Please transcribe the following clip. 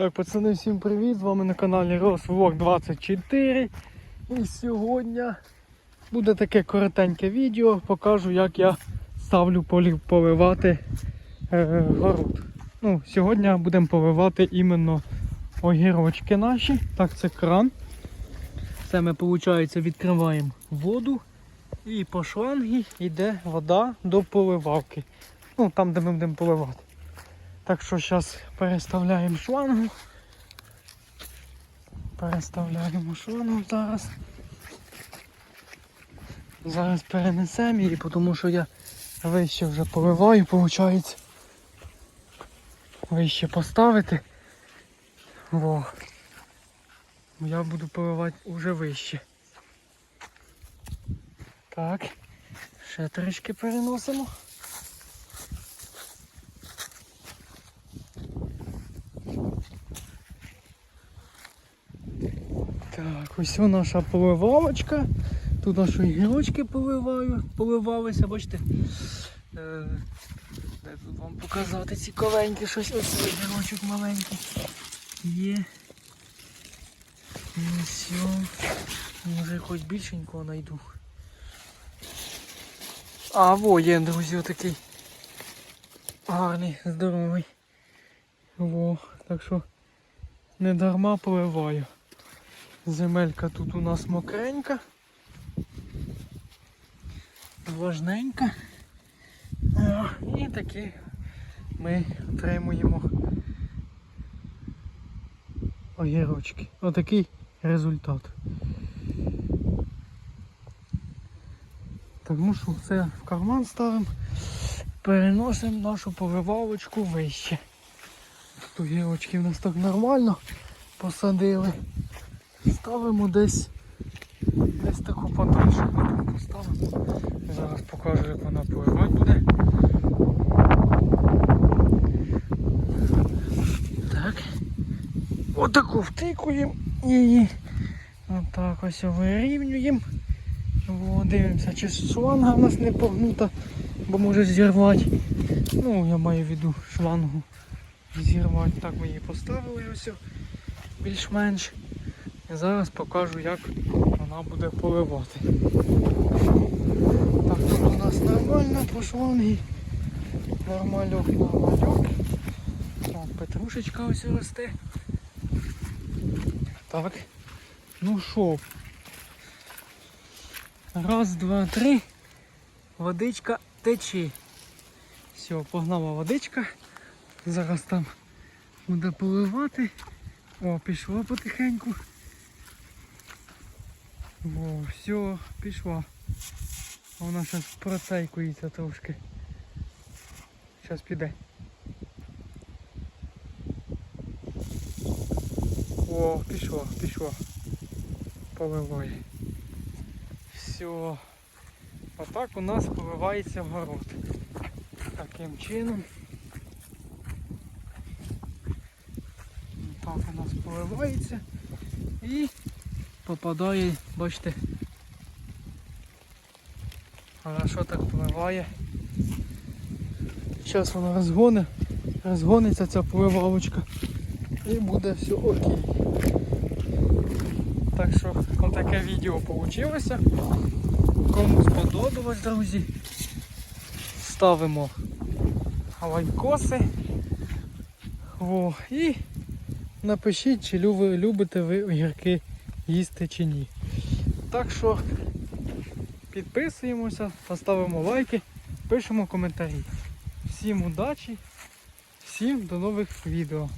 Так, пацани, всім привіт! З вами на каналі Росвлог 24. І сьогодні буде таке коротеньке відео. Покажу, як я ставлю поливати е, город. Ну, сьогодні будемо поливати іменно огірочки наші. Так, це кран. Це ми, виходить, відкриваємо воду і по шлангі йде вода до поливавки. Ну, там, де ми будемо поливати. Так що зараз переставляємо шлангу. Переставляємо шлангу зараз. Зараз перенесемо її, тому що я вище вже поливаю, виходить. Вище поставити. Во. Я буду поливати уже вище. Так. Ще трішки переносимо. Так, ось наша поливалочка. Тут наші гілочки поливаю, поливалися, бачите. Е, де тут вам показати цікавеньке щось. Ось цей гілочок маленький. Є. Все. Може хоч більшенького знайду. А, во, є, друзі, отакий гарний, здоровий. Во, так що не дарма поливаю. Земелька тут у нас мокренька. Влажненька. І таки ми отримуємо огірочки. Отакий результат. Так, ну що, це в карман ставимо, переносимо нашу поливалочку вище. Тут огірочки в нас так нормально посадили. Ставимо десь десь таку подальше поставимо. Зараз покажу, як вона поливати буде. Так. Отаку втикуємо її. Отак ось вирівнюємо. Дивимося, чи шланга в нас не погнута, бо може зірвати. Ну, я маю в виду шлангу зірвати. Так ми її поставили ось більш-менш. І зараз покажу, як вона буде поливати. Так, тут у нас нормально по шлангі. Нормальок, нормальок. О, петрушечка ось росте. Так. Ну що? Раз, два, три. Водичка тече. Все, погнала водичка. Зараз там буде поливати. О, пішло потихеньку. О, все, пішла. Вона зараз процейкується трошки. Зараз піде. О, пішло, пішло. Поливає. Все. Отак у нас поливається город. Таким чином. Так у нас поливається і попадає, бачите, хорошо так поливає. Зараз вона розгоне, розгониться ця поливалочка і буде все окей. Так що отаке відео вийшло. Кому сподобалось, друзі, ставимо лайкоси. О, і напишіть, чи любите ви огірки їсти чи ні. Так що підписуємося, поставимо лайки, пишемо коментарі. Всім удачі, всім до нових відео.